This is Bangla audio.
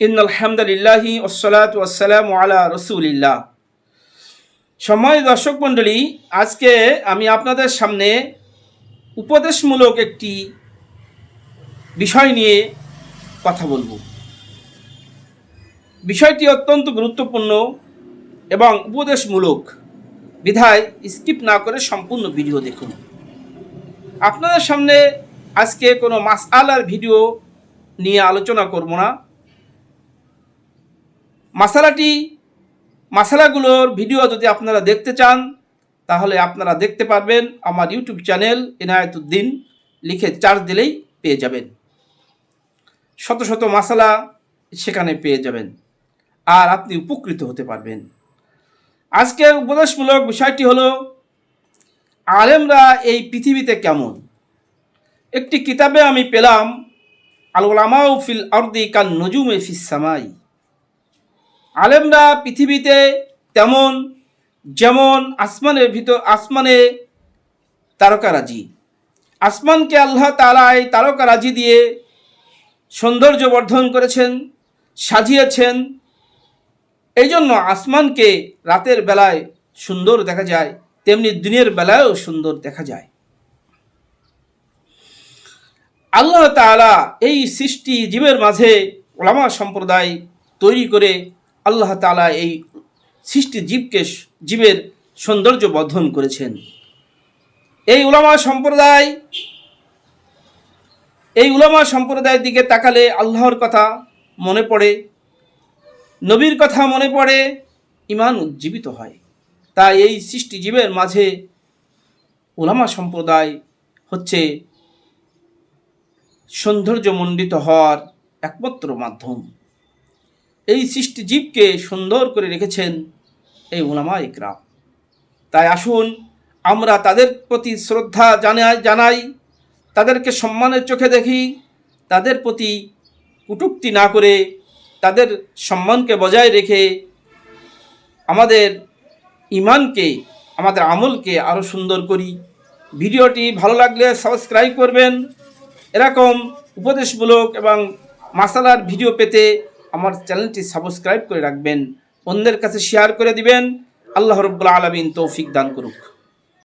ইন আলহামদুলিল্লাহি ওসলাত ওয়াসালাম আলা রসুলিল্লাহ। সময় দর্শক মণ্ডলী, আজকে আমি আপনাদের সামনে উপদেশমূলক একটি বিষয় নিয়ে কথা বলব। বিষয়টি অত্যন্ত গুরুত্বপূর্ণ এবং উপদেশমূলক। বিধায় স্কিপ না করে সম্পূর্ণ ভিডিও দেখুন। আপনাদের সামনে আজকে কোনো মাসআলার ভিডিও নিয়ে আলোচনা করব না। মাসালাটি, মাসালাগুলোর ভিডিও যদি আপনারা দেখতে চান, তাহলে আপনারা দেখতে পারবেন আমার ইউটিউব চ্যানেল এনায়েতুদ্দিন, লিখে চার্জ দিলেই পেয়ে যাবেন। শত শত মাসালা সেখানে পেয়ে যাবেন আর আপনি উপকৃত হতে পারবেন। আজকের উপদেশমূলক বিষয়টি হলো, আলেমরা এই পৃথিবীতে কেমন? একটি কিতাবে আমি পেলাম আল ফিল আরদি কান নজুমে ফিস সামাই আলেমরা পৃথিবীতে তেমন, যেমন আসমানের ভিতর, আসমানে তারকারাজি আসমানকে আল্লাহ তালায় তারকারাজি দিয়ে সৌন্দর্য বর্ধন করেছেন, সাজিয়েছেন। এই জন্য আসমানকে রাতের বেলায় সুন্দর দেখা যায়, তেমনি দিনের বেলায়ও সুন্দর দেখা যায়। আল্লাহ তাআলা এই সৃষ্টি জীবের মাঝে ওলামা সম্প্রদায় তৈরি করে আল্লাহ তাআলা এই সৃষ্টি জীবকে জীবের সৌন্দর্য বর্ধন করেছেন। এই উলামা সম্প্রদায়, এই উলামা সম্প্রদায়ের দিকে তাকালে আল্লাহর কথা মনে পড়ে, নবীর কথা মনে পড়ে ইমান উজ্জীবিত হয়। তাই এই সৃষ্টি জীবের মাঝে উলামা সম্প্রদায় হচ্ছে সৌন্দর্যমণ্ডিত হওয়ার একমাত্র মাধ্যম। এই সৃষ্টি জীবকে সুন্দর করে রেখেছেন এই উলামা ইকরাম তাই আসুন, আমরা তাদের প্রতি শ্রদ্ধা জানাই জানাই, তাদেরকে সম্মানের চোখে দেখি, তাদের প্রতি কুটুক্তি না করে তাদের সম্মানকে বজায় রেখে আমাদের ইমানকে আমাদের আমলকে আরও সুন্দর করি। ভিডিওটি ভালো লাগলে সাবস্ক্রাইব করবেন। এরকম উপদেশমূলক এবং মাসালার ভিডিও পেতে আমার চ্যানেলটি সাবস্ক্রাইব করে রাখবেন। অন্যের কাছে শেয়ার করে দিবেন। আল্লাহ রব্বুল আলমিন তৌফিক দান করুক।